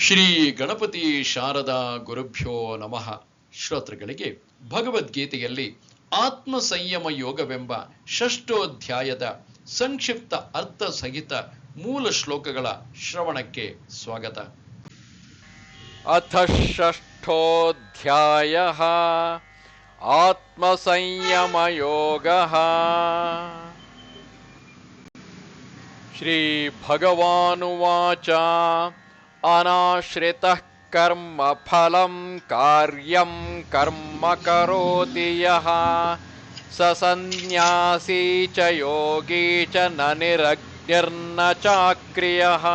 ಶ್ರೀ ಗಣಪತಿ ಶಾರದಾ ಗುರುಭ್ಯೋ ನಮಃ. ಶ್ರೋತೃಗಳಿಗೆ ಭಗವದ್ಗೀತೆಯಲ್ಲಿ ಆತ್ಮ ಸಂಯಮ ಯೋಗವೆಂಬ ಷಷ್ಠೋಧ್ಯಾಯದ ಸಂಕ್ಷಿಪ್ತ ಅರ್ಥ ಸಹಿತ ಮೂಲ ಶ್ಲೋಕಗಳ ಶ್ರವಣಕ್ಕೆ ಸ್ವಾಗತ. ಅಥ ಷಷ್ಠೋಧ್ಯಾಯ ಆತ್ಮ ಸಂಯಮ ಯೋಗ. ಶ್ರೀ ಭಗವಾನುವಾಚ अनाश्रितः कर्मफलं कार्यं कर्म करोति यः स सन्न्यासी च योगी च न निरग्निर्न चाक्रियः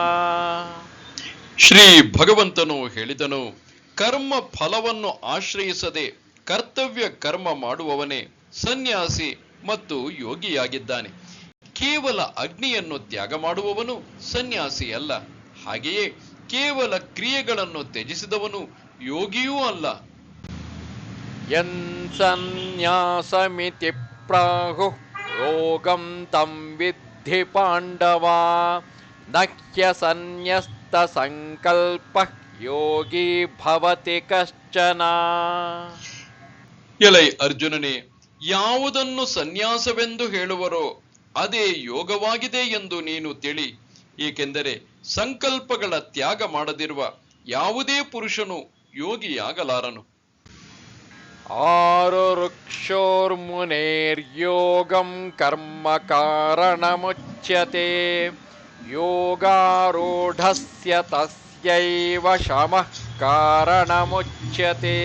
ಶ್ರೀ ಭಗವಂತನು ಹೇಳಿದನು ಕರ್ಮ ಫಲವನ್ನು ಆಶ್ರಯಿಸದೆ ಕರ್ತವ್ಯ ಕರ್ಮ ಮಾಡುವವನೇ ಸನ್ಯಾಸಿ ಮತ್ತು ಯೋಗಿಯಾಗಿದ್ದಾನೆ ಕೇವಲ ಅಗ್ನಿಯನ್ನು ತ್ಯಾಗ ಮಾಡುವವನು ಸನ್ಯಾಸಿ ಅಲ್ಲ ಹಾಗೆಯೇ ಕೇವಲ ಕ್ರಿಯೆಗಳನ್ನು ತ್ಯಜಿಸಿದವನು ಯೋಗಿಯೂ ಅಲ್ಲ. ಸನ್ಯಾಸಮಿತಿ ಪ್ರಾಹು ಯೋಗಂ ತಂ ವಿದ್ಧಿ ಪಾಂಡವ ನಖ್ಯ ಸನ್ಯಸ್ತ ಸಂಕಲ್ಪ ಯೋಗಿ ಭವತಿ ಕಶ್ಚನ. ಎಲೈ ಅರ್ಜುನನೇ ಯಾವುದನ್ನು ಸನ್ಯಾಸವೆಂದು ಹೇಳುವರೋ ಅದೇ ಯೋಗವಾಗಿದೆ ಎಂದು ನೀನು ತಿಳಿ. ಏಕೆಂದರೆ ಸಂಕಲ್ಪಗಳ ತ್ಯಾಗ ಮಾಡದಿರುವ ಯಾವುದೇ ಪುರುಷನು ಯೋಗಿಯಾಗಲಾರನು. ಆರು ಋಕ್ಷೋರ್ಮುನೇರ್ಯೋಗಂ ಕರ್ಮ ಕಾರಣಮುಚ್ಯತೆ ಯೋಗಾರೂಢಸ್ಯ ತಸ್ಯೈವ ಶಮಃ ಕಾರಣಮುಚ್ಯತೆ.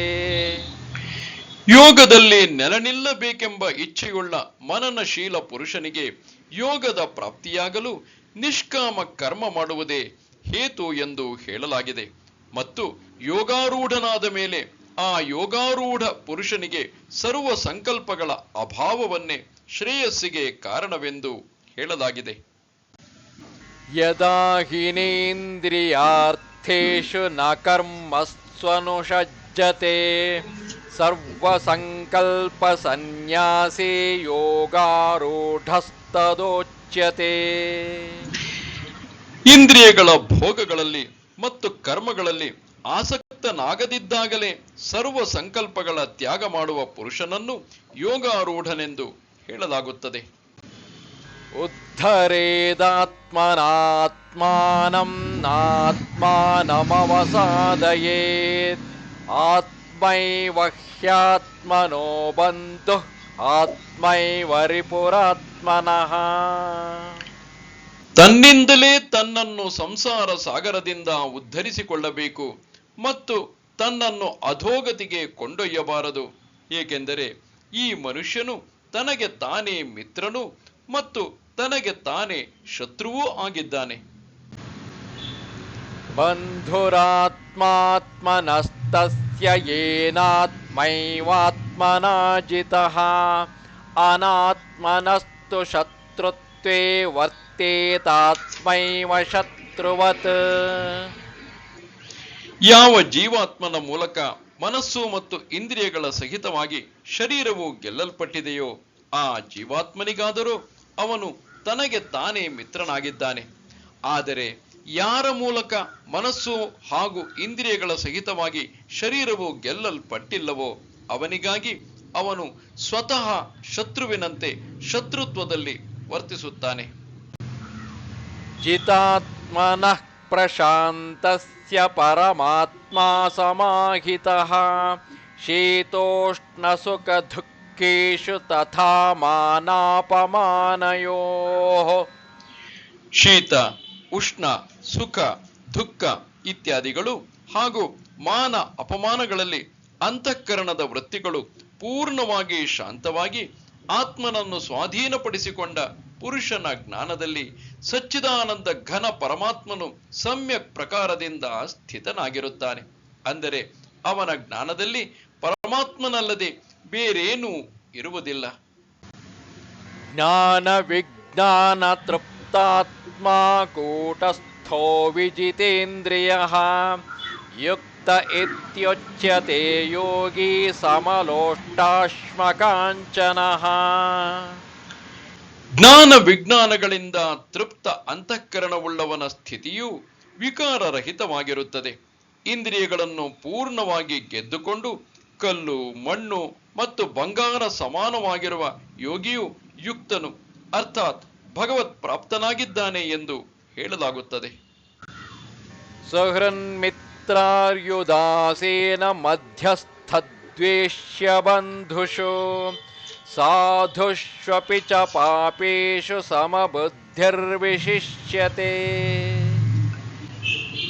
ಯೋಗದಲ್ಲಿ ನೆಲನಿಲ್ಲಬೇಕೆಂಬ ಇಚ್ಛೆಯುಳ್ಳ ಮನನಶೀಲ ಪುರುಷನಿಗೆ ಯೋಗದ ಪ್ರಾಪ್ತಿಯಾಗಲು ನಿಷ್ಕಾಮ ಕರ್ಮ ಮಾಡುವುದೇ ಹೇತು ಎಂದು ಹೇಳಲಾಗಿದೆ. ಮತ್ತು ಯೋಗಾರೂಢನಾದ ಮೇಲೆ ಆ ಯೋಗಾರೂಢ ಪುರುಷನಿಗೆ ಸರ್ವ ಸಂಕಲ್ಪಗಳ ಅಭಾವವನ್ನೇ ಶ್ರೇಯಸ್ಸಿಗೆ ಕಾರಣವೆಂದು ಹೇಳಲಾಗಿದೆ. ಯದಾ ಹಿನೇಂದ್ರಿಯಾರ್ಥೇಶು ನ ಕರ್ಮಸ್ವನುಷಜ್ಜತೆ ಸರ್ವಸಂಕಲ್ಪ ಸನ್ಯಾಸಿ ಯೋಗಾರೂಢಸ್ತದೋಚ ಮುಚ್ಚತೆ ಇಂದ್ರಿಯಗಳ ಭೋಗಗಳಲ್ಲಿ ಮತ್ತು ಕರ್ಮಗಳಲ್ಲಿ ಆಸಕ್ತನಾಗದಿದ್ದಾಗಲೇ ಸರ್ವ ಸಂಕಲ್ಪಗಳ ತ್ಯಾಗ ಮಾಡುವ ಪುರುಷನನ್ನು ಯೋಗಾರೂಢನೆಂದು ಹೇಳಲಾಗುತ್ತದೆ. ಉದ್ಧರೇದಾತ್ಮನಾತ್ಮಾನಂ ನಾತ್ಮಾನಮವಸಾದಯೇತ್. ಆತ್ಮೈವಹ್ಯಾತ್ಮನೋ ಬಂಧು. ಆತ್ಮೈವರಿಪುರಾತ್ಮನಃ ತನ್ನಿಂದಲೇ ತನ್ನನ್ನು ಸಂಸಾರ ಸಾಗರದಿಂದ ಉದ್ಧರಿಸಿಕೊಳ್ಳಬೇಕು ಮತ್ತು ತನ್ನನ್ನು ಅಧೋಗತಿಗೆ ಕೊಂಡೊಯ್ಯಬಾರದು. ಏಕೆಂದರೆ ಈ ಮನುಷ್ಯನು ತನಗೆ ತಾನೇ ಮಿತ್ರನು ಮತ್ತು ತನಗೆ ತಾನೇ ಶತ್ರುವೂ ಆಗಿದ್ದಾನೆ. ಬಂಧುರಾತ್ಮಾತ್ಮನಸ್ತಸ್ಯ ಏನಾತ್ಮೈವಾತ್ಮ जितः अनात्मनस्तु शत्रुत्वे वर्तेतात्मैव शत्रुवत् ಯಾವ ಜೀವಾತ್ಮನ ಮೂಲಕ ಮನಸ್ಸು ಮತ್ತು ಇಂದ್ರಿಯಗಳ ಸಹಿತವಾಗಿ ಶರೀರವು ಗೆಲ್ಲಲ್ಪಟ್ಟಿದೆಯೋ ಆ ಜೀವಾತ್ಮನಿಗಾದರೂ ಅವನು ತನಗೆ ತಾನೇ ಮಿತ್ರನಾಗಿದ್ದಾನೆ ಆದರೆ ಯಾರ ಮೂಲಕ ಮನಸ್ಸು ಹಾಗೂ ಇಂದ್ರಿಯಗಳ ಸಹಿತವಾಗಿ ಶರೀರವು ಗೆಲ್ಲಲ್ಪಟ್ಟಿಲ್ಲವೋ ಅವನಿಗಾಗಿ ಅವನು ಸ್ವತಃ ಶತ್ರುವಿನಂತೆ ಶತ್ರುತ್ವದಲ್ಲಿ ವರ್ತಿಸುತ್ತಾನೆ. ಚಿತಾತ್ಮನಃ ಪ್ರಶಾಂತಸ್ಯ ಪರಮಾತ್ಮ ಸಮಾಹಿತಃ. ಶೀತೋಷ್ಣಸುಖ ದುಃಖೇಶು ತಥಾ ಮಾನಾಪಮಾನಯೋ. ಶೀತ ಉಷ್ಣ ಸುಖ ದುಃಖ ಇತ್ಯಾದಿಗಳು ಹಾಗೂ ಮಾನ ಅಪಮಾನಗಳಲ್ಲಿ ಅಂತಃಕರಣದ ವೃತ್ತಿಗಳು ಪೂರ್ಣವಾಗಿ ಶಾಂತವಾಗಿ ಆತ್ಮನನ್ನು ಸ್ವಾಧೀನಪಡಿಸಿಕೊಂಡ ಪುರುಷನ ಜ್ಞಾನದಲ್ಲಿ ಸಚ್ಚಿದಾನಂದ ಘನ ಪರಮಾತ್ಮನು ಸಮ್ಯಕ್ ಪ್ರಕಾರದಿಂದ ಸ್ಥಿತನಾಗಿರುತ್ತಾನೆ. ಅಂದರೆ ಅವನ ಜ್ಞಾನದಲ್ಲಿ ಪರಮಾತ್ಮನಲ್ಲದೆ ಬೇರೇನೂ ಇರುವುದಿಲ್ಲ. ಜ್ಞಾನ ವಿಜ್ಞಾನ ತೃಪ್ತಾತ್ಮ ಕೂಟಸ್ಥೋ ವಿಜಿತೇಂದ್ರಿಯ ಯುಕ್ತ ಇತ್ಯುಚ್ಯತೆ ಯೋಗಿ ಸಮಲೋಷ್ಟಾಶ್ಮಕಾಂಚನಃ ಜ್ಞಾನ ವಿಜ್ಞಾನಗಳಿಂದ ತೃಪ್ತ ಅಂತಃಕರಣವುಳ್ಳವನ ಸ್ಥಿತಿಯು ವಿಕಾರರಹಿತವಾಗಿರುತ್ತದೆ. ಇಂದ್ರಿಯಗಳನ್ನು ಪೂರ್ಣವಾಗಿ ಗೆದ್ದುಕೊಂಡು ಕಲ್ಲು ಮಣ್ಣು ಮತ್ತು ಬಂಗಾರ ಸಮಾನವಾಗಿರುವ ಯೋಗಿಯು ಯುಕ್ತನು. ಅರ್ಥಾತ್ ಭಗವತ್ ಪ್ರಾಪ್ತನಾಗಿದ್ದಾನೆ ಎಂದು ಹೇಳಲಾಗುತ್ತದೆ. ಸಹೃನ್ಮಿತ್ ಮಧ್ಯಸ್ಥದ್ವೇಷ್ಯ ಬಂಧುಷು, ಸಾಧುಷ್ವಪಿ ಚ ಪಾಪೇಷು ಸಮಬುದ್ಧಿರ್ವಿಶಿಷ್ಯತೆ.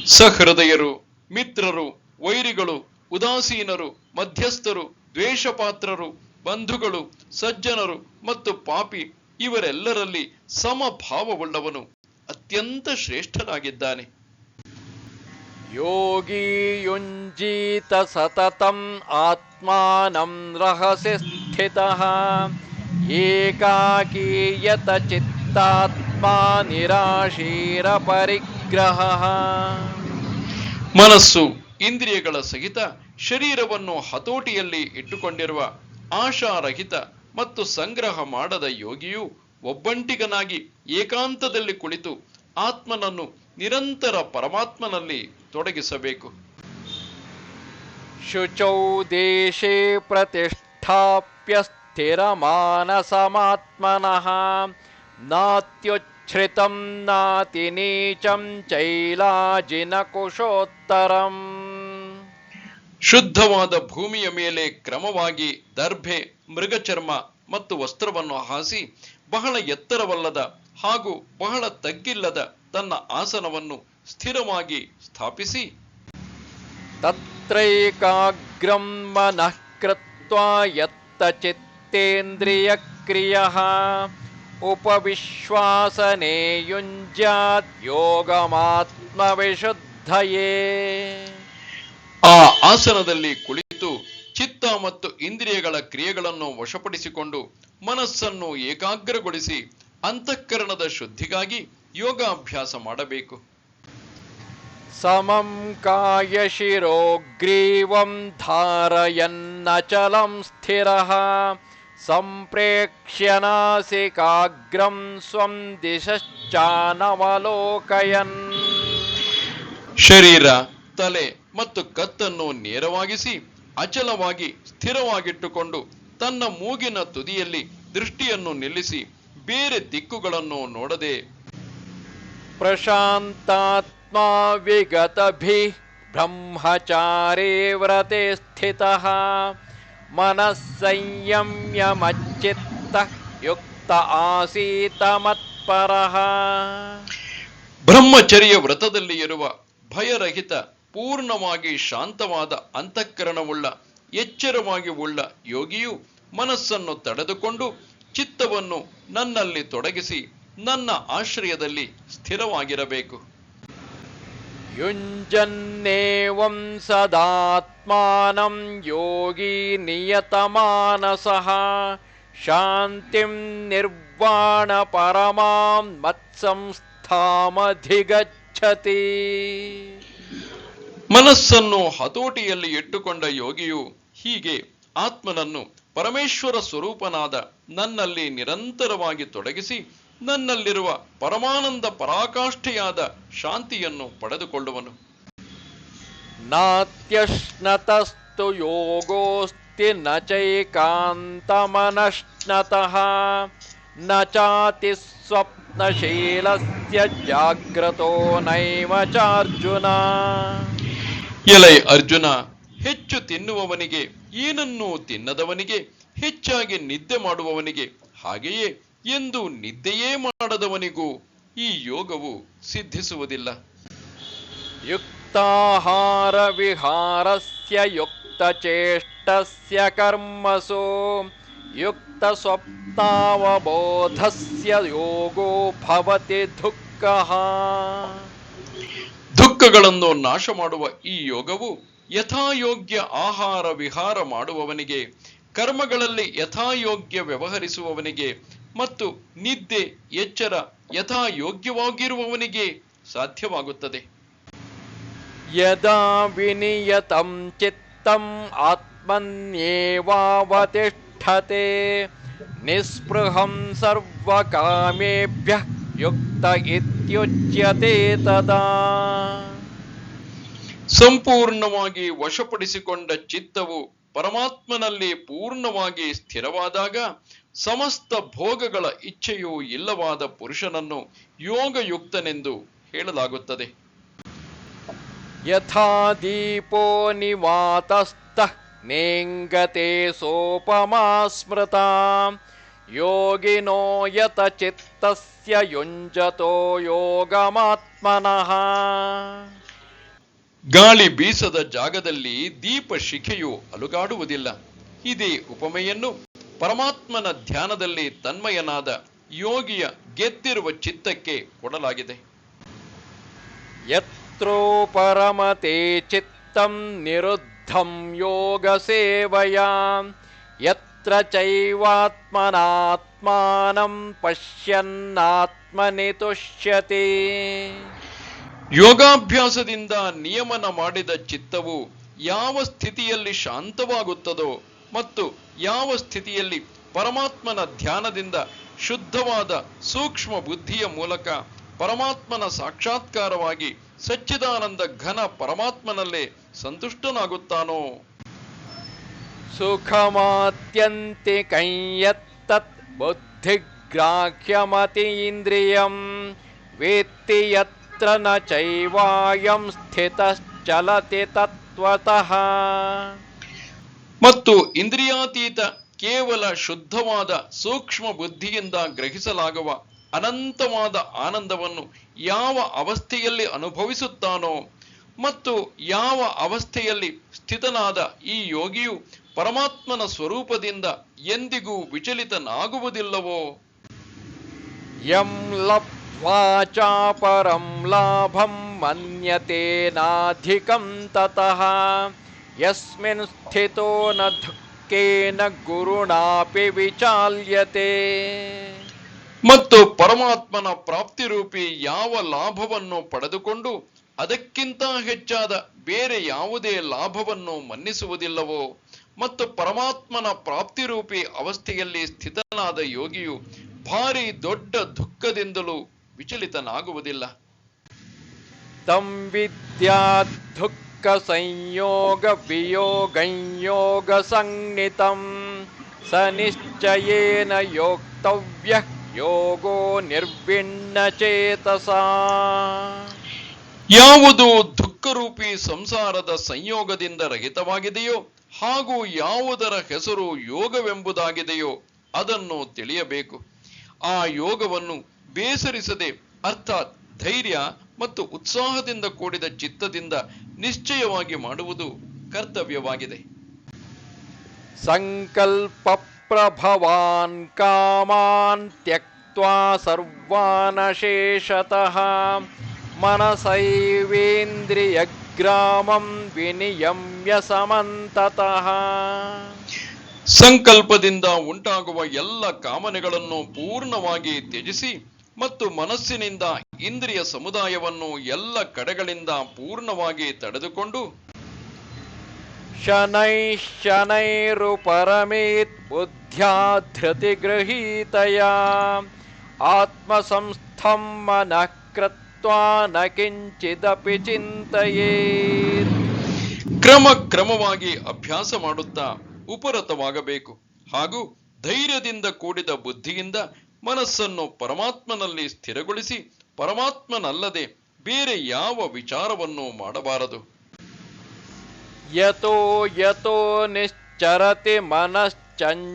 ಸಹೃದಯರು, ಮಿತ್ರರು, ವೈರಿಗಳು, ಉದಾಸೀನರು, ಮಧ್ಯಸ್ಥರು, ದ್ವೇಷಪಾತ್ರರು, ಬಂಧುಗಳು, ಸಜ್ಜನರು ಮತ್ತು ಪಾಪಿ ಇವರೆಲ್ಲರಲ್ಲಿ ಸಮಭಾವವುಳ್ಳವನು. ಅತ್ಯಂತ ಶ್ರೇಷ್ಠನಾಗಿದ್ದಾನೆ. ಸತತಂ ಆತ್ಮಾನಂ ರಹಸಿ ಸ್ಥಿತಃ ಏಕಾಕೀಯತ ಚಿತ್ತಾತ್ಮಾ ನಿರಾಶೀರ ಪರಿಗ್ರಹ ಮನಸ್ಸು ಇಂದ್ರಿಯಗಳ ಸಹಿತ ಶರೀರವನ್ನು ಹತೋಟಿಯಲ್ಲಿ ಇಟ್ಟುಕೊಂಡಿರುವ ಆಶಾರಹಿತ ಮತ್ತು ಸಂಗ್ರಹ ಮಾಡದ ಯೋಗಿಯು ಒಬ್ಬಂಟಿಗನಾಗಿ ಏಕಾಂತದಲ್ಲಿ ಕುಳಿತು ಆತ್ಮನನ್ನು ನಿರಂತರ ಪರಮಾತ್ಮನಲ್ಲಿ ತೊಡಗಿಸಬೇಕು. ಶುಚೌ ದೇಶೇ ಪ್ರತಿಷ್ಠಾಪ್ಯ ಸ್ಥಿರಮಾನಸಮಾತ್ಮನಃ ನಾತ್ಯುಚ್ಛ್ರಿತಂ ನಾತಿ ನೀಚಂ ಚೈಲಾಜಿನ ಕುಶೋತ್ತರಂ ಶುದ್ಧವಾದ ಭೂಮಿಯ ಮೇಲೆ ಕ್ರಮವಾಗಿ ದರ್ಭೆ ಮೃಗಚರ್ಮ ಮತ್ತು ವಸ್ತ್ರವನ್ನು ಹಾಸಿ ಬಹಳ ಎತ್ತರವಲ್ಲದ ಹಾಗೂ ಬಹಳ ತಗ್ಗಿಲ್ಲದ ತನ್ನ ಆಸನವನ್ನು ಸ್ಥಿರವಾಗಿ ಸ್ಥಾಪಿಸಿ. ತತ್ರೈಕಾಗ್ರಂ ಮನಃ ಕೃತ್ವಾ ಯತ್ತ ಚಿತ್ತೇಂದ್ರಿಯಕ್ರಿಯಃ ಉಪವಿಶ್ವಾಸನೆ ಯುಂಜಾತ್ ಯೋಗಮಾತ್ಮವಿಶುದ್ಧಯೇ. ಆ ಆಸನದಲ್ಲಿ ಕುಳಿತು ಚಿತ್ತ ಮತ್ತು ಇಂದ್ರಿಯಗಳ ಕ್ರಿಯೆಗಳನ್ನು ವಶಪಡಿಸಿಕೊಂಡು ಮನಸ್ಸನ್ನು ಏಕಾಗ್ರಗೊಳಿಸಿ ಅಂತಃಕರಣದ ಶುದ್ಧಿಗಾಗಿ ಯೋಗಾಭ್ಯಾಸ ಮಾಡಬೇಕು. ಸಮಂ ಕಾಯಶಿರೋಗ್ರೀವಂ ಧಾರಯನ್ನಚಲಂ ಸ್ಥಿರಃ. ಸಂಪ್ರೇಕ್ಷ್ಯ ನಾಸಿಕಾಗ್ರಂ ಸ್ವಂ ದಿಶಶ್ಚಾನವಲೋಕಯನ್. ಶರೀರ ತಲೆ ಮತ್ತು ಕತ್ತನ್ನು ನೇರವಾಗಿಸಿ ಅಚಲವಾಗಿ ಸ್ಥಿರವಾಗಿಟ್ಟುಕೊಂಡು ತನ್ನ ಮೂಗಿನ ತುದಿಯಲ್ಲಿ ದೃಷ್ಟಿಯನ್ನು ನಿಲ್ಲಿಸಿ ಬೇರೆ ದಿಕ್ಕುಗಳನ್ನು ನೋಡದೆ. ಪ್ರಶಾಂತಾತ್ಮಾ ವಿಗತಭಿಃ ಬ್ರಹ್ಮಚಾರೇ ವ್ರತೆ ಸ್ಥಿತ. ಮನಃ ಸಂಯಮ್ಯ ಮಚ್ಚಿತ್ತಃ ಯುಕ್ತ ಆಸೀತ ಮತ್ಪರ. ಬ್ರಹ್ಮಚರ್ಯ ವ್ರತದಲ್ಲಿ ಇರುವ ಭಯರಹಿತ ಪೂರ್ಣವಾಗಿ ಶಾಂತವಾದ ಅಂತಃಕರಣವುಳ್ಳ ಎಚ್ಚರವಾಗಿ ಉಳ್ಳ ಯೋಗಿಯು ಮನಸ್ಸನ್ನು ತಡೆದುಕೊಂಡು ಚಿತ್ತವನ್ನು ನನ್ನಲ್ಲಿ ತೊಡಗಿಸಿ ನನ್ನ ಆಶ್ರಯದಲ್ಲಿ ಸ್ಥಿರವಾಗಿರಬೇಕು. ಯುಂಜನ್ನೇವಂ ಸದಾತ್ಮಾನಂ ಯೋಗಿ ನಿಯತಮಾನಸಃ ಶಾಂತಿಂ ನಿರ್ವಾಣ ಪರಮಾಂ ಮತ್ಸಂಸ್ಥಾಮಧಿಗಚ್ಚತಿ ಮನಸ್ಸನ್ನು ಹತೋಟಿಯಲ್ಲಿ ಇಟ್ಟುಕೊಂಡ ಯೋಗಿಯು ಹೀಗೆ ಆತ್ಮನನ್ನು ಪರಮೇಶ್ವರ ಸ್ವರೂಪನಾದ ನನ್ನಲ್ಲಿ ನಿರಂತರವಾಗಿ ತೊಡಗಿಸಿ ನನ್ನಲ್ಲಿರುವ ಪರಮಾನಂದ ಪರಾಕಾಷ್ಠೆಯಾದ ಶಾಂತಿಯನ್ನು ಪಡೆದುಕೊಳ್ಳುವನು. ನಾತ್ಯಶ್ನತಸ್ತು ಯೋಗೋಸ್ತಿ ನ ಚೈಕಾಂತಮನಶ್ನತಃ ನ ಚಾತಿ ಸ್ವಪ್ನಶೀಲಸ್ಯ ಜಾಗ್ರತೋ ನೈವ ಚಾರ್ಜುನ. ಎಲೈ ಅರ್ಜುನ ಹೆಚ್ಚು ತಿನ್ನುವವನಿಗೆ ಏನನ್ನು ತಿನ್ನದವನಿಗೆ ಹೆಚ್ಚಾಗಿ ನಿದ್ದೆ ಮಾಡುವವನಿಗೆ ಹಾಗೆಯೇ ಎಂದು ನಿದ್ದೆಯೇ ಮಾಡದವನಿಗೂ ಈ ಯೋಗವು ಸಿದ್ಧಿಸುವುದಿಲ್ಲ. ಯುಕ್ತಾಹಾರ ವಿಹಾರಸ್ಯ ಯುಕ್ತಚೇಷ್ಟಸ್ಯ ಕರ್ಮಸು. ಯುಕ್ತ ಸ್ವಪ್ತಾವಬೋಧಸ್ಯ ಯೋಗೋ ಭವತಿ ದುಃಖ. ದುಃಖಗಳನ್ನು ನಾಶ ಮಾಡುವ ಈ ಯೋಗವು ಯಥಾಯೋಗ್ಯ ಆಹಾರ ವಿಹಾರ ಮಾಡುವವನಿಗೆ, ಕರ್ಮಗಳಲ್ಲಿ ಯಥಾಯೋಗ್ಯ ವ್ಯವಹರಿಸುವವನಿಗೆ ಮತ್ತು ನಿದ್ದೆ, ಎಚ್ಚರ ಯಥಾಯೋಗ್ಯವಾಗಿರುವವನಿಗೆ ಸಾಧ್ಯವಾಗುತ್ತದೆ. ಯದಾ ವಿನಿಯತಂ ಚಿತ್ತಂ ಆತ್ಮನ್ಯೇವಾವತಿಷ್ಠತೆ ನಿಸ್ಪೃಹಂ ಸರ್ವಕಾಮೇಭ್ಯ ಯುಕ್ತ ಇತ್ಯುಚ್ಯತೆ ತದಾ ಸಂಪೂರ್ಣವಾಗಿ ವಶಪಡಿಸಿಕೊಂಡ ಚಿತ್ತವು ಪರಮಾತ್ಮನಲ್ಲಿ ಪೂರ್ಣವಾಗಿ ಸ್ಥಿರವಾದಾಗ ಸಮಸ್ತ ಭೋಗಗಳ ಇಚ್ಛೆಯೂ ಇಲ್ಲವಾದ ಪುರುಷನನ್ನು ಯೋಗಯುಕ್ತನೆಂದು ಹೇಳಲಾಗುತ್ತದೆ. ಯಥಾ ದೀಪೋ ನಿವಾತಸ್ಥ ನೇಂಗತೆ ಸೋಪಮಾ ಸ್ಮೃತ ಯೋಗಿನೋ ಯತ ಚಿತ್ತಸ್ಯ ಯುಂಜತೋ ಯೋಗಮಾತ್ಮನಃ. ಗಾಳಿ ಬೀಸದ ಜಾಗದಲ್ಲಿ ದೀಪ ಶಿಖೆಯು ಅಲುಗಾಡುವುದಿಲ್ಲ. ಇದೇ ಉಪಮೆಯನ್ನು ಪರಮಾತ್ಮನ ಧ್ಯಾನದಲ್ಲಿ ತನ್ಮಯನಾದ ಯೋಗಿಯ ಗೆದ್ದಿರುವ ಚಿತ್ತಕ್ಕೆ ಕೊಡಲಾಗಿದೆ. ಯತ್ರೋ ಪರಮತೆ ಚಿತ್ತಂ ನಿರುದ್ಧಂ ಯೋಗ ಸೇವಯಾ. ಯತ್ರ ಚೈವಾತ್ಮನಾತ್ಮಾನಂ ಪಶ್ಯನ್ನಾತ್ಮನಿ ತುಷ್ಯತೆ ಯೋಗಾಭ್ಯಾಸದಿಂದ ನಿಯಮನ ಮಾಡಿದ ಚಿತ್ತವು ಯಾವ ಸ್ಥಿತಿಯಲ್ಲಿ ಶಾಂತವಾಗುತ್ತದೋ ಮತ್ತು ಯಾವ ಸ್ಥಿತಿಯಲ್ಲಿ ಪರಮಾತ್ಮನ ಧ್ಯಾನದಿಂದ ಶುದ್ಧವಾದ ಸೂಕ್ಷ್ಮ ಬುದ್ಧಿಯ ಮೂಲಕ ಪರಮಾತ್ಮನ ಸಾಕ್ಷಾತ್ಕಾರವಾಗಿ ಸಚ್ಚಿದಾನಂದ ಘನ ಪರಮಾತ್ಮನಲ್ಲೇ ಸಂತುಷ್ಟನಾಗುತ್ತಾನೋ? ಸುಖಮಾತ್ಯಂತೆ ಕೈಯತ್ತತ್ ಬುದ್ಧಿಗ್ರಾಹ್ಯಮತಿ ಇಂದ್ರಿಯಂ ಯತ್ರ ನ ಚೈವಾಯಂ ಸ್ಥಿತಶ್ಚಲತಿ ತತ್ವತಃ ಮತ್ತು ಇಂದ್ರಿಯಾತೀತ ಕೇವಲ ಶುದ್ಧವಾದ ಸೂಕ್ಷ್ಮ ಬುದ್ಧಿಯಿಂದ ಗ್ರಹಿಸಲಾಗುವ ಅನಂತವಾದ ಆನಂದವನ್ನು ಯಾವ ಅವಸ್ಥೆಯಲ್ಲಿ ಅನುಭವಿಸುತ್ತಾನೋ ಮತ್ತು ಯಾವ ಅವಸ್ಥೆಯಲ್ಲಿ ಸ್ಥಿತನಾದ ಈ ಯೋಗಿಯು ಪರಮಾತ್ಮನ ಸ್ವರೂಪದಿಂದ ಎಂದಿಗೂ ವಿಚಲಿತನಾಗುವುದಿಲ್ಲವೋ? ಯಂ ಲಬ್ಧ್ವಾ ಚಾಪರಂ ಲಾಭಂ ಮನ್ಯತೆ ನಾಧಿಕಂ ತತಃ ಯಸ್ಮಿನ್ ಸ್ಥಿತೋ ನ ದುಃಖೇನ ಗುರುಣಾಪಿ ವಿಚಾಲ್ಯತೆ ಮತ್ತು ಪರಮಾತ್ಮನ ಪ್ರಾಪ್ತಿರೂಪಿ ಯಾವ ಲಾಭವನ್ನು ಪಡೆದುಕೊಂಡು ಅದಕ್ಕಿಂತ ಹೆಚ್ಚಾದ ಬೇರೆ ಯಾವುದೇ ಲಾಭವನ್ನು ಮನ್ನಿಸುವುದಿಲ್ಲವೋ, ಮತ್ತು ಪರಮಾತ್ಮನ ಪ್ರಾಪ್ತಿರೂಪಿ ಅವಸ್ಥೆಯಲ್ಲಿ ಸ್ಥಿತನಾದ ಯೋಗಿಯು ಭಾರಿ ದೊಡ್ಡ ದುಃಖದಿಂದಲೂ ವಿಚಲಿತನಾಗುವುದಿಲ್ಲ तं विद्या दुःखसंयोगवियोगं स निश्चयेन योक्तव्यः योगो निर्विण्णचेतसा ಯಾವುದು ದುಃಖರೂಪಿ ಸಂಸಾರದ ಸಂಯೋಗದಿಂದ ರಹಿತವಾಗಿದೆಯೋ ಹಾಗೂ ಯಾವುದರ ಹೆಸರು ಯೋಗವೆಂಬುದಾಗಿದೆಯೋ ಅದನ್ನು ತಿಳಿಯಬೇಕು ಆ ಯೋಗವನ್ನು ಬೇಸರಿಸದೆ ಅರ್ಥಾತ್ ಧೈರ್ಯ ಮತ್ತು ಉತ್ಸಾಹದಿಂದ ಕೂಡಿದ ಚಿತ್ತದಿಂದ ನಿಶ್ಚಯವಾಗಿ ಮಾಡುವುದು ಕರ್ತವ್ಯವಾಗಿದೆ. ಸಂಕಲ್ಪ ಪ್ರಭವಾನ್ ಕಾಮಾನ್ ತ್ಯಕ್ವಾ ಸರ್ವಾನಶೇಷತಃ. ಮನಸೈವೇಂದ್ರಿಯ ಗ್ರಾಮಂ ವಿನಿಯಮ್ಯ ಸಮಂತತಃ. ಸಂಕಲ್ಪದಿಂದ ಉಂಟಾಗುವ ಎಲ್ಲ ಕಾಮನೆಗಳನ್ನು ಪೂರ್ಣವಾಗಿ ತ್ಯಜಿಸಿ ಮತ್ತು ಮನಸ್ಸಿನಿಂದ ಇಂದ್ರಿಯ ಸಮುದಾಯವನ್ನು ಎಲ್ಲ ಕಡೆಗಳಿಂದ ಪೂರ್ಣವಾಗಿ ತಡೆದುಕೊಂಡು ಶನೈ ಶನೈರು ಪರಮೇತ್ ಬುದ್ಧ್ಯಾಧೃತಿಗೃಹೀತೆಯ ಆತ್ಮಸಂಸ್ಥಂ ಆತ್ಮ ಕೃತ್ವಾ ಕೃತ್ವಾನ ಕಿಂಚಿದಪಿ ಚಿಂತೆಯೇ ಕ್ರಮ ಕ್ರಮವಾಗಿ ಅಭ್ಯಾಸ ಮಾಡುತ್ತಾ ಉಪರತವಾಗಬೇಕು ಹಾಗೂ ಧೈರ್ಯದಿಂದ ಕೂಡಿದ ಬುದ್ಧಿಯಿಂದ ಮನಸ್ಸನ್ನು ಪರಮಾತ್ಮನಲ್ಲಿ ಸ್ಥಿರಗೊಳಿಸಿ ಪರಮಾತ್ಮನಲ್ಲದೆ ಬೇರೆ ಯಾವ ವಿಚಾರವನ್ನು ಮಾಡಬಾರದು. ಯತೋ ಯತೋ ನಿಶ್ಚರತಿ ಮನಶ್ಚಂಚಲಮಸ್ಥಿರಂ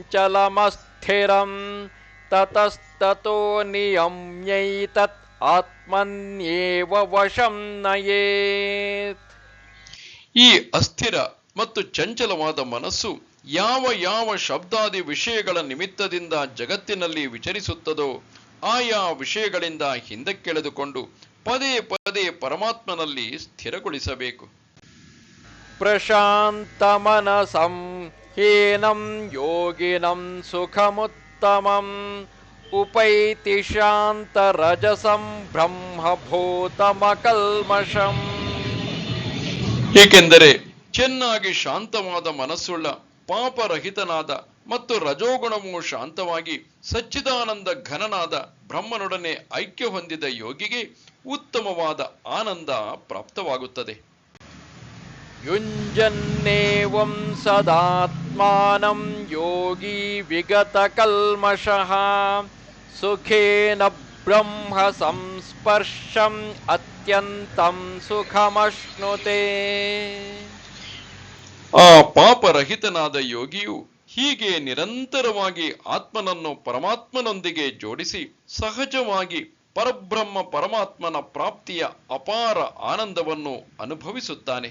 ತತಸ್ತತೋ ನಿಯಮ್ಯೈತತ್ ಆತ್ಮನ್ಯೇವ ವಶಂ ನಯೇತ್. ಈ ಅಸ್ಥಿರ ಮತ್ತು ಚಂಚಲವಾದ ಮನಸ್ಸು ಯಾವ ಯಾವ ಶಬ್ದಾದಿ ವಿಷಯಗಳ ನಿಮಿತ್ತದಿಂದ ಜಗತ್ತಿನಲ್ಲಿ ವಿಚರಿಸುತ್ತದೋ ಆಯಾ ವಿಷಯಗಳಿಂದ ಹಿಂದಕ್ಕೆಳೆದುಕೊಂಡು ಪದೇ ಪದೇ ಪರಮಾತ್ಮನಲ್ಲಿ ಸ್ಥಿರಗೊಳಿಸಬೇಕು. ಪ್ರಶಾಂತ ಮನಸಂ ಹೀನಂ ಯೋಗಿನಂ ಸುಖಮುತ್ತಮಂ ಉಪೈತಿ ಶಾಂತ ರಜಸಂ ಬ್ರಹ್ಮಭೂತಮಕಲ್ಮಷಂ. ಏಕೆಂದರೆ ಚೆನ್ನಾಗಿ ಶಾಂತವಾದ ಮನಸ್ಸುಳ್ಳ ಪಾಪರಹಿತನಾದ ಮತ್ತು ರಜೋಗುಣವು ಶಾಂತವಾಗಿ ಸಚ್ಚಿದಾನಂದ ಘನನಾದ ಬ್ರಹ್ಮನೊಡನೆ ಐಕ್ಯ ಹೊಂದಿದ ಯೋಗಿಗೆ ಉತ್ತಮವಾದ ಆನಂದ ಪ್ರಾಪ್ತವಾಗುತ್ತದೆ. ಯುಂಜನ್ನೇವಂ ಸದಾತ್ಮಾನಂ ಯೋಗಿ ವಿಗತ ಕಲ್ಮಷಃ ಸುಖೇನ ಬ್ರಹ್ಮ ಸಂಸ್ಪರ್ಶಂ ಅತ್ಯಂತಂ ಸುಖಮಶ್ನುತೇ. ಆ ಪಾಪರಹಿತನಾದ ಯೋಗಿಯು ಹೀಗೆ ನಿರಂತರವಾಗಿ ಆತ್ಮನನ್ನು ಪರಮಾತ್ಮನೊಂದಿಗೆ ಜೋಡಿಸಿ ಸಹಜವಾಗಿ ಪರಬ್ರಹ್ಮ ಪರಮಾತ್ಮನ ಪ್ರಾಪ್ತಿಯ ಅಪಾರ ಆನಂದವನ್ನು ಅನುಭವಿಸುತ್ತಾನೆ.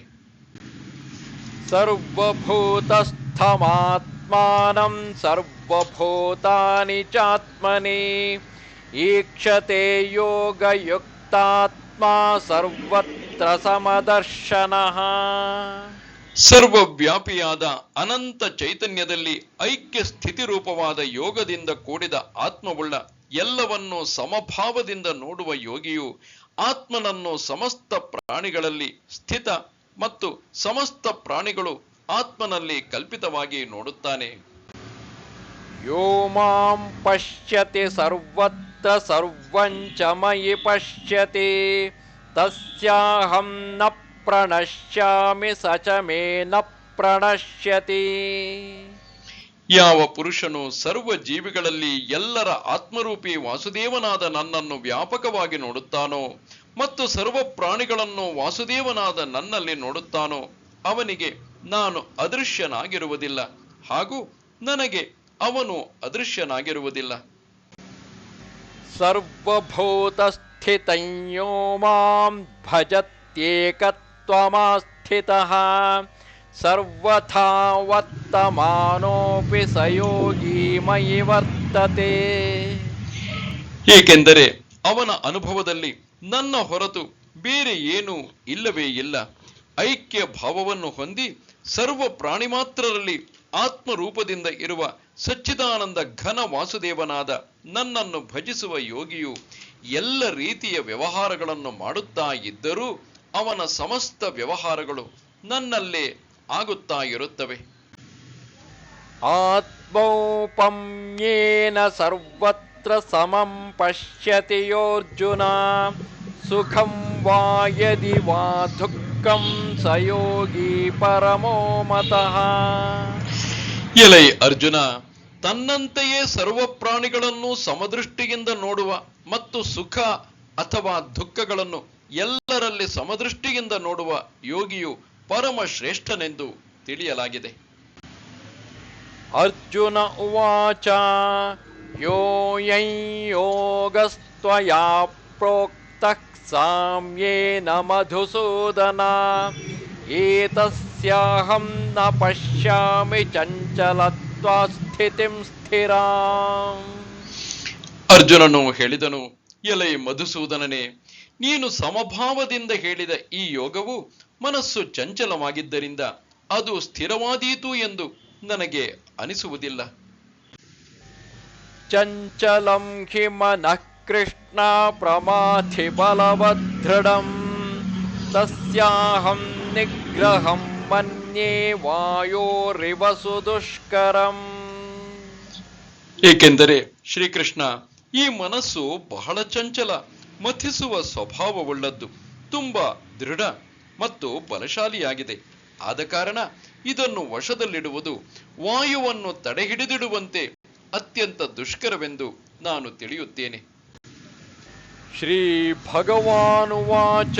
ಸರ್ವಭೂತಸ್ಥಮಾತ್ಮಾನಂ ಸರ್ವಭೂತಾನಿ ಚಾತ್ಮನಿ ಈಕ್ಷತೆ ಯೋಗಯುಕ್ತಾತ್ಮ ಸರ್ವತ್ರ ಸಮದರ್ಶನಃ. ಸರ್ವವ್ಯಾಪಿಯಾದ ಅನಂತ ಚೈತನ್ಯದಲ್ಲಿ ಐಕ್ಯ ಸ್ಥಿತಿ ರೂಪವಾದ ಯೋಗದಿಂದ ಕೂಡಿದ ಆತ್ಮವುಳ್ಳ ಎಲ್ಲವನ್ನೂ ಸಮಭಾವದಿಂದ ನೋಡುವ ಯೋಗಿಯು ಆತ್ಮನನ್ನು ಸಮಸ್ತ ಪ್ರಾಣಿಗಳಲ್ಲಿ ಸ್ಥಿತ ಮತ್ತು ಸಮಸ್ತ ಪ್ರಾಣಿಗಳು ಆತ್ಮನಲ್ಲಿ ಕಲ್ಪಿತವಾಗಿ ನೋಡುತ್ತಾನೆ. ಯೋ ಮಾಂ ಪಶ್ಯತಿ ಸರ್ವತ್ರ ಸರ್ವಂಚಮಯಿ ಪಶ್ಯತಿ ತಸ್ಯಾಹಂ ನ ಪ್ರಣಶ್ಯಾಮಿ ಸಚ ಮೇನ ಪ್ರಣಶ್ಯತಿ. ಯಾವ ಪುರುಷನು ಸರ್ವ ಜೀವಿಗಳಲ್ಲಿ ಎಲ್ಲರ ಆತ್ಮರೂಪಿ ವಾಸುದೇವನಾದ ನನ್ನನ್ನು ವ್ಯಾಪಕವಾಗಿ ನೋಡುತ್ತಾನೋ ಮತ್ತು ಸರ್ವ ಪ್ರಾಣಿಗಳನ್ನು ವಾಸುದೇವನಾದ ನನ್ನಲ್ಲಿ ನೋಡುತ್ತಾನೋ ಅವನಿಗೆ ನಾನು ಅದೃಶ್ಯನಾಗಿರುವುದಿಲ್ಲ ಹಾಗೂ ನನಗೆ ಅವನು ಅದೃಶ್ಯನಾಗಿರುವುದಿಲ್ಲ. ಸರ್ವಭೂತ ಮಾಂ ಭಜತ್ಯೇಕತ್ त्वमास्थितः सर्वथा वर्तमानोऽपि ಸಯೋಗಿ ಮಯಿ ವರ್ತತೆ ಏಕೆಂದರೆ ಅವನ ಅನುಭವದಲ್ಲಿ ನನ್ನ ಹೊರತು ಬೇರೆ ಏನೂ ಇಲ್ಲವೇ ಇಲ್ಲ. ಐಕ್ಯ ಭಾವವನ್ನು ಹೊಂದಿ ಸರ್ವ ಪ್ರಾಣಿ ಮಾತ್ರರಲ್ಲಿ ಆತ್ಮರೂಪದಿಂದ ಇರುವ ಸಚ್ಚಿದಾನಂದ ಘನ ವಾಸುದೇವನಾದ ನನ್ನನ್ನು ಭಜಿಸುವ ಯೋಗಿಯು ಎಲ್ಲ ರೀತಿಯ ವ್ಯವಹಾರಗಳನ್ನು ಮಾಡುತ್ತಾ ಇದ್ದರೂ ಅವನ ಸಮಸ್ತ ವ್ಯವಹಾರಗಳು ನನ್ನಲ್ಲೇ ಆಗುತ್ತಾ ಇರುತ್ತವೆ. ಆತ್ಮೌಪಮ್ಯೇನ ಸರ್ವತ್ರ ಸಮಂ ಪಶ್ಯತಿಯೋರ್ಜುನ ಸುಖಂ ವಾಯದಿ ವಾ ದುಃಖಂ ಸಯೋಗಿ ಪರಮೋ ಮತಃ. ಎಲೈ ಅರ್ಜುನ ತನ್ನಂತೆಯೇ ಸರ್ವ ಪ್ರಾಣಿಗಳನ್ನು ಸಮದೃಷ್ಟಿಯಿಂದ ನೋಡುವ ಮತ್ತು ಸುಖ ಅಥವಾ ದುಃಖಗಳನ್ನು ಎಲ್ಲರಲ್ಲಿ ಸಮದೃಷ್ಟಿಯಿಂದ ನೋಡುವ ಯೋಗಿಯು ಪರಮ ಶ್ರೇಷ್ಠನೆಂದು ತಿಳಿಯಲಾಗಿದೆ. ಅರ್ಜುನ ಉವಾಚ ಯೋ ಯೈ ಯೋಗಸ್ತ್ವಯಾ ಪ್ರೋಕ್ತ ಸಾಮ್ಯೇನ ಮಧುಸೂದನ ಏತಸ್ಯಾಹಂ ನ ಪಶ್ಯಾಮಿ ಚಂಚಲತ್ವ ಸ್ಥಿರಾಂ ಸ್ಥಿರ. ಅರ್ಜುನನು ಹೇಳಿದನು ಎಲೈ ಮಧುಸೂದನನೇ ನೀನು ಸಮಭಾವದಿಂದ ಹೇಳಿದ ಈ ಯೋಗವು ಮನಸ್ಸು ಚಂಚಲವಾಗಿದ್ದರಿಂದ ಅದು ಸ್ಥಿರವಾದೀತು ಎಂದು ನನಗೆ ಅನಿಸುವುದಿಲ್ಲ. ಚಂಚಲಂ ಹಿ ಮನಃ ಕೃಷ್ಣ ಪ್ರಮಾಥಿ ಬಲವದೃಢಂ ತಸ್ಯಾಹಂ ನಿಗ್ರಹಂ ಮನ್ಯೇ ವಾಯೋರಿವಸು ದುಷ್ಕರಂ ಏಕೆಂದರೆ ಶ್ರೀಕೃಷ್ಣ ಈ ಮನಸ್ಸು ಬಹಳ ಚಂಚಲ. ಮಥಿಸುವ ಸ್ವಭಾವವುಳ್ಳದ್ದು. ತುಂಬ ದೃಢ ಮತ್ತು ಬಲಶಾಲಿಯಾಗಿದೆ. ಆದ ಕಾರಣ ಇದನ್ನು ವಶದಲ್ಲಿಡುವುದು ವಾಯುವನ್ನು ತಡೆಹಿಡಿದಿಡುವಂತೆ ಅತ್ಯಂತ ದುಷ್ಕರವೆಂದು ನಾನು ತಿಳಿಯುತ್ತೇನೆ. ಶ್ರೀ ಭಗವಾನುವಾಚ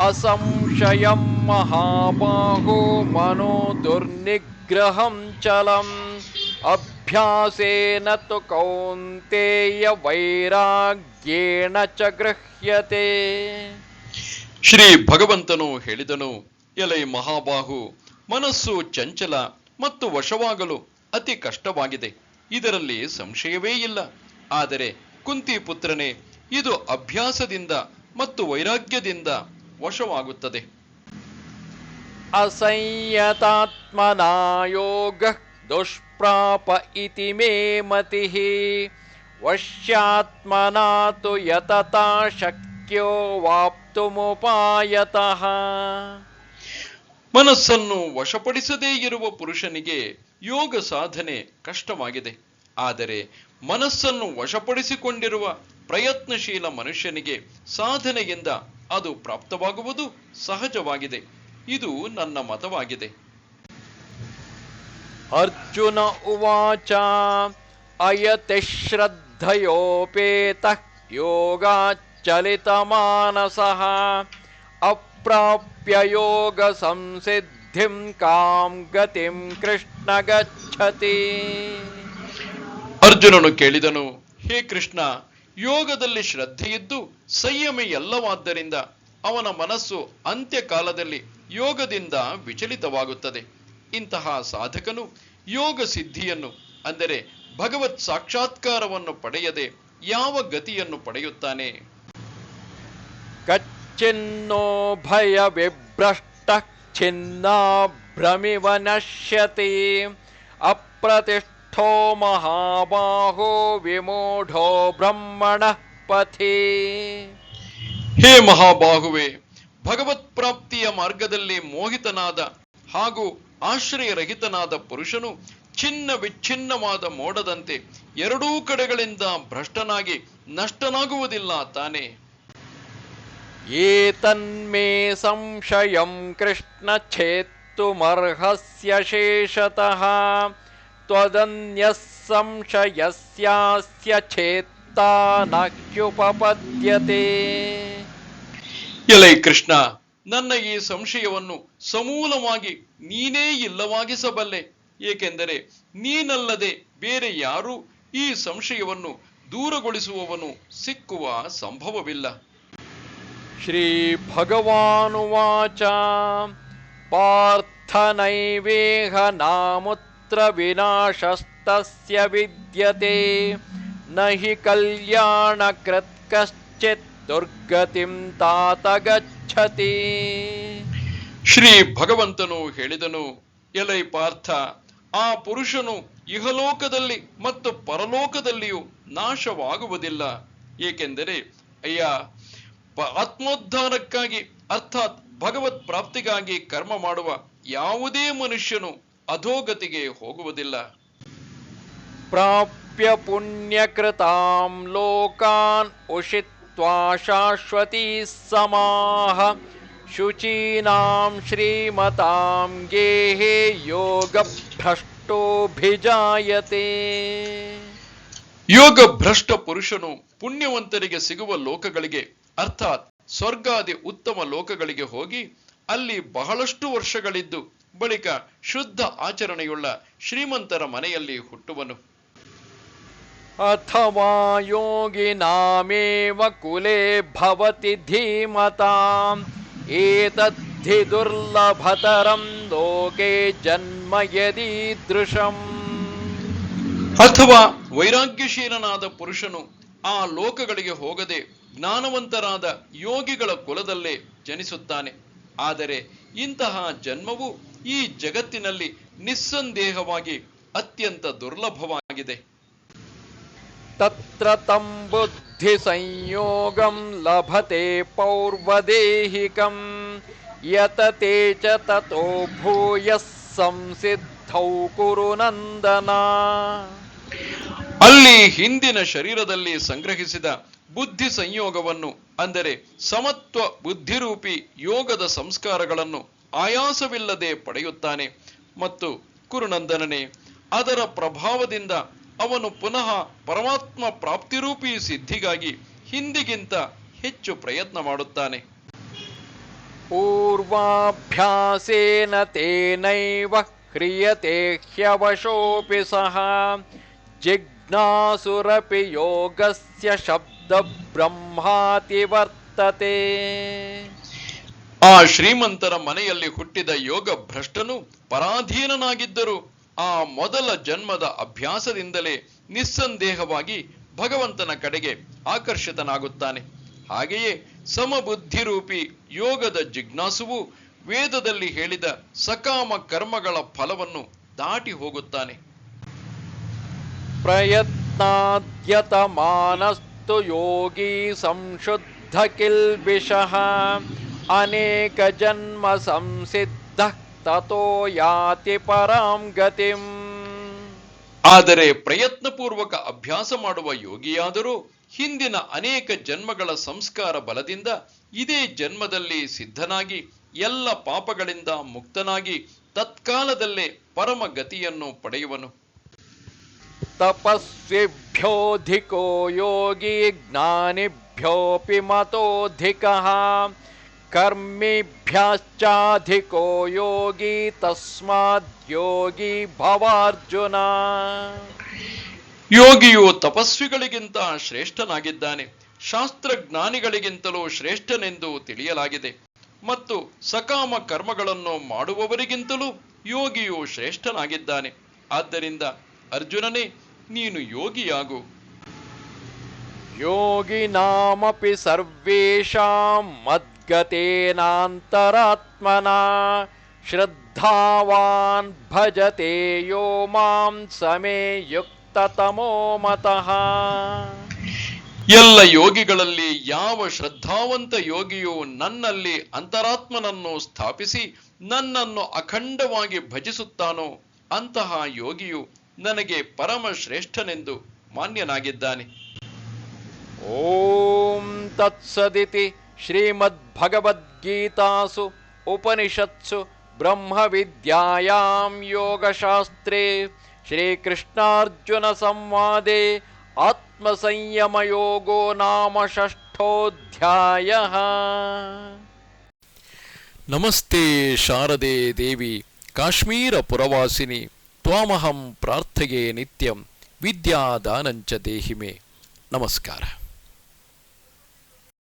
ಅಸಂಶಯಂ ಮಹಾಬಾಹೋ ಮನೋ ದುರ್ನಿಗ್ರಹಂ ಚಲಂ. अभ्यासेन तु कौन्तेय वैराग्येण च गृह्यते ಶ್ರೀ ಭಗವಂತನು ಹೇಳಿದನು ಎಲೈ ಮಹಾಬಾಹು ಮನಸ್ಸು ಚಂಚಲ ಮತ್ತು ವಶವಾಗಲು ಅತಿ ಕಷ್ಟವಾಗಿದೆ ಇದರಲ್ಲಿ ಸಂಶಯವೇ ಇಲ್ಲ ಆದರೆ ಕುಂತಿ ಪುತ್ರನೇ ಇದು ಅಭ್ಯಾಸದಿಂದ ಮತ್ತು ವೈರಾಗ್ಯದಿಂದ ವಶವಾಗುತ್ತದೆ असंयतात्मना योगः दुष्प्राप इति मे मतिः वश्यात्मना तु यतता शक्यो वाप्तुमुपायतः ಮನಸ್ಸನ್ನು ವಶಪಡಿಸದೇ ಇರುವ ಪುರುಷನಿಗೆ ಯೋಗ ಸಾಧನೆ ಕಷ್ಟವಾಗಿದೆ ಆದರೆ ಮನಸ್ಸನ್ನು ವಶಪಡಿಸಿಕೊಂಡಿರುವ ಪ್ರಯತ್ನಶೀಲ ಮನುಷ್ಯನಿಗೆ ಸಾಧನೆಯಿಂದ ಅದು ಪ್ರಾಪ್ತವಾಗುವುದು ಸಹಜವಾಗಿದೆ ಇದು ನನ್ನ ಮತವಾಗಿದೆ अर्जुन उवाच अयति श्रद्धयोपेतः योगाच्चलितमानसः अप्राप्य योगसंसिद्धिं कां गतिं कृष्ण गच्छति ಅರ್ಜುನನು ಕೇಳಿದನು ಹೇ ಕೃಷ್ಣ ಯೋಗದಲ್ಲಿ ಶ್ರದ್ಧೆಯಿದ್ದು ಸಂಯಮ ಎಲ್ಲವಾದ್ದರಿಂದ ಅವನ ಮನಸ್ಸು ಅಂತ್ಯಕಾಲದಲ್ಲಿ ಯೋಗದಿಂದ ವಿಚಲಿತವಾಗುತ್ತದೆ ಇಂತಹ ಸಾಧಕನು ಯೋಗ ಸಿದ್ಧಿಯನ್ನು ಅಂದರೆ ಭಗವತ್ ಸಾಕ್ಷಾತ್ಕಾರವನ್ನು ಪಡೆಯದೆ ಯಾವ ಗತಿಯನ್ನು ಪಡೆಯುತ್ತಾನೆ? ಕಚ್ಚಿನ್ನೋ ಭಯ ವಿಭ್ರಷ್ಟ ಚಿನ್ನ ಭ್ರಮಿವ ನಶ್ಯತಿ ಅಪ್ರತಿಷ್ಠೋ ಮಹಾಬಾಹೋ ವಿಮೂಢೋ ಬ್ರಹ್ಮಣ ಪಥಿ. ಹೇ ಮಹಾಬಾಹುವೆ ಭಗವತ್ ಪ್ರಾಪ್ತಿಯ ಮಾರ್ಗದಲ್ಲಿ ಮೋಹಿತನಾದ ಹಾಗೂ ಆಶ್ರಯರಹಿತನಾದ ಪುರುಷನು ಚಿನ್ನ ವಿಚ್ಛಿನ್ನವಾದ ಮೋಡದಂತೆ ಎರಡೂ ಕಡೆಗಳಿಂದ ಭ್ರಷ್ಟನಾಗಿ ನಷ್ಟನಾಗುವುದಿಲ್ಲ ತಾನೆ. ಏತನ್ಮೇ ಸಂಶಯಂ ಕೃಷ್ಣ ಛೇತ್ತುಮರ್ಹಸ್ಯ ಶೇಷತಃ. ತ್ವದನ್ಯ ಸಂಶಯಸ್ಯಾಸ್ಯ ಛೇತ್ತ ಎಲೈ ಕೃಷ್ಣ ನನ್ನ ಈ ಸಂಶಯವನ್ನು ಸಮೂಲವಾಗಿ ನೀನೇ ಇಲ್ಲವಾಗಿಸಬಲ್ಲೆ. ಏಕೆಂದರೆ ನೀನಲ್ಲದೆ ಬೇರೆ ಯಾರೂ ಈ ಸಂಶಯವನ್ನು ದೂರಗೊಳಿಸುವವನು ಸಿಕ್ಕುವ ಸಂಭವವಿಲ್ಲ. ಶ್ರೀ ಭಗವಾನುವಾಚ ಪಾರ್ಥನೈವೇಹ ನಾಮುತ್ರ ವಿನಾಶಸ್ತಸ್ಯ ವಿದ್ಯತೆ. ನಹಿ ಕಲ್ಯಾಣ ಕಶ್ಚಿತ್. ದುರ್ಗತಿಂ ತಾತ ಗಚ್ಚತಿ. ಶ್ರೀ ಭಗವಂತನು ಹೇಳಿದನು ಎಲೈ ಪಾರ್ಥ ಆ ಪುರುಷನು ಇಹಲೋಕದಲ್ಲಿ ಮತ್ತು ಪರಲೋಕದಲ್ಲಿಯೂ ನಾಶವಾಗುವುದಿಲ್ಲ. ಏಕೆಂದರೆ ಅಯ್ಯ ಆತ್ಮೋದ್ಧಾರಕ್ಕಾಗಿ ಅರ್ಥಾತ್ ಭಗವತ್ ಪ್ರಾಪ್ತಿಗಾಗಿ ಕರ್ಮ ಮಾಡುವ ಯಾವುದೇ ಮನುಷ್ಯನು ಅಧೋಗತಿಗೆ ಹೋಗುವುದಿಲ್ಲ. ಪ್ರಾಪ್ಯ ಪುಣ್ಯಕೃತಾಂ ಲೋಕಾನ್ ಉಷಿತ್ उषित्वा शाश्वती समाः शुचीनां श्रीमतां गेहे योगभ्रष्टोऽभिजायते ಯೋಗ ಭ್ರಷ್ಟ ಪುರುಷನು ಪುಣ್ಯವಂತರಿಗೆ ಸಿಗುವ ಲೋಕಗಳಿಗೆ ಅರ್ಥಾತ್ ಸ್ವರ್ಗಾದಿ ಉತ್ತಮ ಲೋಕಗಳಿಗೆ ಹೋಗಿ ಅಲ್ಲಿ ಬಹಳಷ್ಟು ವರ್ಷಗಳಿದ್ದು ಬಳಿಕ ಶುದ್ಧ ಆಚರಣೆಯುಳ್ಳ ಶ್ರೀಮಂತರ ಮನೆಯಲ್ಲಿ ಹುಟ್ಟುವನು अथवा योगिनामेव कुले भवति धीमताम् एतद्धि दुर्लभतरं लोके जन्म यदीदृशम् ಅಥವಾ ವೈರಾಗ್ಯಶೀಲನಾದ ಪುರುಷನು ಆ ಲೋಕಗಳಿಗೆ ಹೋಗದೆ ಜ್ಞಾನವಂತರಾದ ಯೋಗಿಗಳ ಕುಲದಲ್ಲೇ ಜನಿಸುತ್ತಾನೆ ಆದರೆ ಇಂತಹ ಜನ್ಮವು ಈ ಜಗತ್ತಿನಲ್ಲಿ ನಿಸ್ಸಂದೇಹವಾಗಿ ಅತ್ಯಂತ ದುರ್ಲಭವಾಗಿದೆ तत्र तं बुद्धिसंयोगं लभते पौर्वदेहिकं यतते च ततो भूयः संसिद्धौ कुरु नन्दन ಅಲ್ಲಿ ಹಿಂದಿನ ಶರೀರದಲ್ಲಿ ಸಂಗ್ರಹಿಸಿದ ಬುದ್ಧಿ ಸಂಯೋಗವನ್ನು ಅಂದರೆ ಸಮತ್ವ ಬುದ್ಧಿರೂಪಿ ಯೋಗದ ಸಂಸ್ಕಾರಗಳನ್ನು ಆಯಾಸವಿಲ್ಲದೆ ಪಡೆಯುತ್ತಾನೆ ಮತ್ತು ಕುರುನಂದನನೆ ಅದರ ಪ್ರಭಾವದಿಂದ ಅವನು ಪುನಃ ಪರಮಾತ್ಮ ಪ್ರಾಪ್ತಿರೂಪಿ ಸಿದ್ಧಿಗಾಗಿ ಹಿಂದಿಗಿಂತ ಹೆಚ್ಚು ಪ್ರಯತ್ನ ಮಾಡುತ್ತಾನೆ. ಪೂರ್ವಾಭ್ಯಾಸೇನ ತೇನೈವ ಕ್ರಿಯತೆ ಹ್ಯವಶೋಪಿ ಸಹ. ಜಿಜ್ಞಾಸುರಪಿ ಯೋಗಸ್ಯ ಶಬ್ದ ಬ್ರಹ್ಮಾತಿ ವರ್ತತೆ. ಆ ಶ್ರೀಮಂತರ ಮನೆಯಲ್ಲಿ ಹುಟ್ಟಿದ ಯೋಗ ಭ್ರಷ್ಟನು ಪರಾಧೀನನಾಗಿದ್ದರು. ಆ ಮೊದಲ ಜನ್ಮದ ಅಭ್ಯಾಸದಿಂದಲೇ ನಿಸ್ಸಂದೇಹವಾಗಿ ಭಗವಂತನ ಕಡೆಗೆ ಆಕರ್ಷಿತನಾಗುತ್ತಾನೆ. ಹಾಗೆಯೇ ಸಮಬುದ್ಧಿರೂಪಿ ಯೋಗದ ಜಿಜ್ಞಾಸುವು ವೇದದಲ್ಲಿ ಹೇಳಿದ ಸಕಾಮ ಕರ್ಮಗಳ ಫಲವನ್ನು ದಾಟಿ ಹೋಗುತ್ತಾನೆ. ಪ್ರಯತ್ನಾದ್ಯತ ಮಾನಸ್ತು ಯೋಗಿ ಸಂಶುದ್ಧ ಕಿಲ್ಬಿಷಃ ಅನೇಕ ಜನ್ಮ ಸಂಸಿದ್ಧ ತತೋ ಯಾತಿ ಪರಾಂ ಗತಿಂ. ಆದರೆ ಪ್ರಯತ್ನಪೂರ್ವಕ ಅಭ್ಯಾಸ ಮಾಡುವ ಯೋಗಿಯಾದರೂ ಹಿಂದಿನ ಅನೇಕ ಜನ್ಮಗಳ ಸಂಸ್ಕಾರ ಬಲದಿಂದ ಇದೇ ಜನ್ಮದಲ್ಲಿ ಸಿದ್ಧನಾಗಿ ಎಲ್ಲ ಪಾಪಗಳಿಂದ ಮುಕ್ತನಾಗಿ ತತ್ಕಾಲದಲ್ಲೇ ಪರಮಗತಿಯನ್ನು ಪಡೆಯುವನು. ತಪಸ್ವಿಭ್ಯೋಧಿಕೋ ಯೋಗಿ ಜ್ಞಾನಿಭ್ಯೋಪಿ ಮತೋಧಿಕ. कर्मिभ्यश्चाधिको योगी तस्माद् योगी भवार्जुन ಯೋಗಿಯು ತಪಸ್ವಿಗಳಿಗಿಂತ ಶ್ರೇಷ್ಠನಾಗಿದ್ದಾನೆ ಶಾಸ್ತ್ರಜ್ಞಾನಿಗಳಿಗಿಂತಲೂ ಶ್ರೇಷ್ಠನೆಂದು ತಿಳಿಯಲಾಗಿದೆ ಮತ್ತು ಸಕಾಮ ಕರ್ಮಗಳನ್ನು ಮಾಡುವವರಿಗಿಂತಲೂ ಯೋಗಿಯು ಶ್ರೇಷ್ಠನಾಗಿದ್ದಾನೆ ಆದ್ದರಿಂದ ಅರ್ಜುನನೇ ನೀನು ಯೋಗಿಯಾಗು योगिनामपि सर्वेषां मद्गतेनान्तरात्मना श्रद्धावान् भजते यो मां समे युक्ततमो मतः ಎಲ್ಲ ಯೋಗಿಗಳಲ್ಲಿ ಯಾವ ಶ್ರದ್ಧಾವಂತ ಯೋಗಿಯು ನನ್ನಲ್ಲಿ ಅಂತರಾತ್ಮನನ್ನು ಸ್ಥಾಪಿಸಿ ನನ್ನನ್ನು ಅಖಂಡವಾಗಿ ಭಜಿಸುತ್ತಾನೋ ಅಂತಹ ಯೋಗಿಯು ನನಗೆ ಪರಮ ಶ್ರೇಷ್ಠನೆಂದು ಮಾನ್ಯನಾಗಿದ್ದಾನೆ ॐ तत्सदिति श्रीमद्भगवद्गीतासु उपनिषत्सु ब्रह्मविद्यायां योगशास्त्रे श्रीकृष्णार्जुनसंवादे आत्मसंयमयोगो नाम षष्ठोऽध्यायः। नमस्ते शारदे देवि काश्मीरपुरवासिनि त्वामहं प्रार्थये नित्यं विद्यादानं च देहि मे। नमस्कारः।